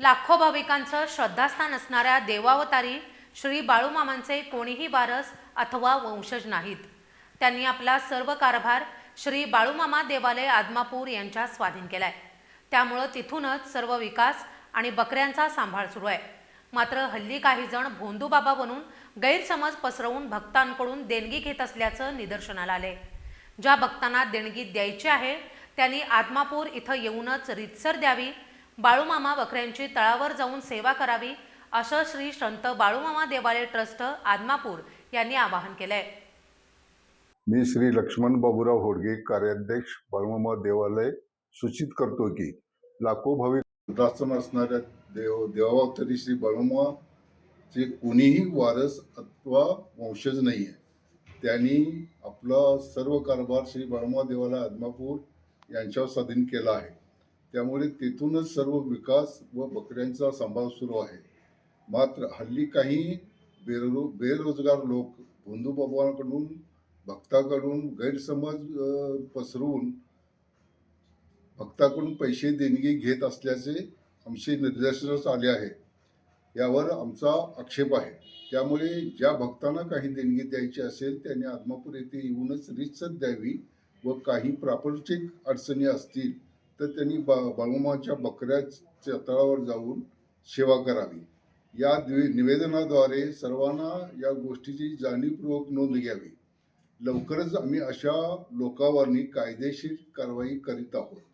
लाखो भाविकांचं श्रद्धास्थान असणाऱ्या देवावतारी श्री बाळूमामांचे कोणीही वारस अथवा वंशज नाहीत. त्यांनी आपला सर्व कारभार श्री बाळूमामा देवालय आदमापूर यांच्या स्वाधीन केलाय. त्यामुळं तिथूनच सर्व विकास आणि बकऱ्यांचा सांभाळ सुरू आहे. मात्र हल्ली काही जण भोंदूबाबा बनून गैरसमज पसरवून भक्तांकडून देणगी घेत असल्याचं निदर्शनाला आले ज्या भक्तांना देणगी द्यायची आहे त्यांनी आदमापूर इथं येऊनच रितसर द्यावी बाळूमामा बकऱ्यांची तळावर जाऊन सेवा करावी असं श्री संत बाळूमामा देवालय ट्रस्ट आदमापूर यांनी आवाहन केलंय. मी श्री लक्ष्मण बाबूराव होडगे कार्याध्यक्ष बाळूमामा देवालय सूचित करतो की लाखो भाविक दासन असणाऱ्या देव देवावतरी श्री बाळूमा चे कोणीही वारस अथवा वंशज नाही आहे त्यांनी आपला सर्व कारभार श्री बाळूमा देवालय आदमापूर यांच्यावर स्वाधीन केला आहे. त्यामुळे तेथूनच सर्व विकास व बकऱ्यांचा सांभाळ सुरू आहे. मात्र हल्ली काही बेरो बेरोजगार लोक बंधुबाबांकडून भक्ताकडून गैरसमज पसरवून भक्ताकडून पैसे देणगी घेत असल्याचे आमचे निदर्शनास आले आहे यावर आमचा आक्षेप आहे. त्यामुळे ज्या भक्तांना काही देणगी द्यायची असेल त्यांनी आदमापूर येथे येऊनच रितसर द्यावी व काही प्रापंचिक अडचणी असतील तर त्यांनी बा बाळूमाच्या बकऱ्याच्या तळावर जाऊन सेवा करावी. या द्वि- निवेदनाद्वारे सर्वांना या गोष्टीची जाणीवपूर्वक नोंद घ्यावी. लवकरच आम्ही अशा लोकांवरनी कायदेशीर कारवाई करीत आहोत.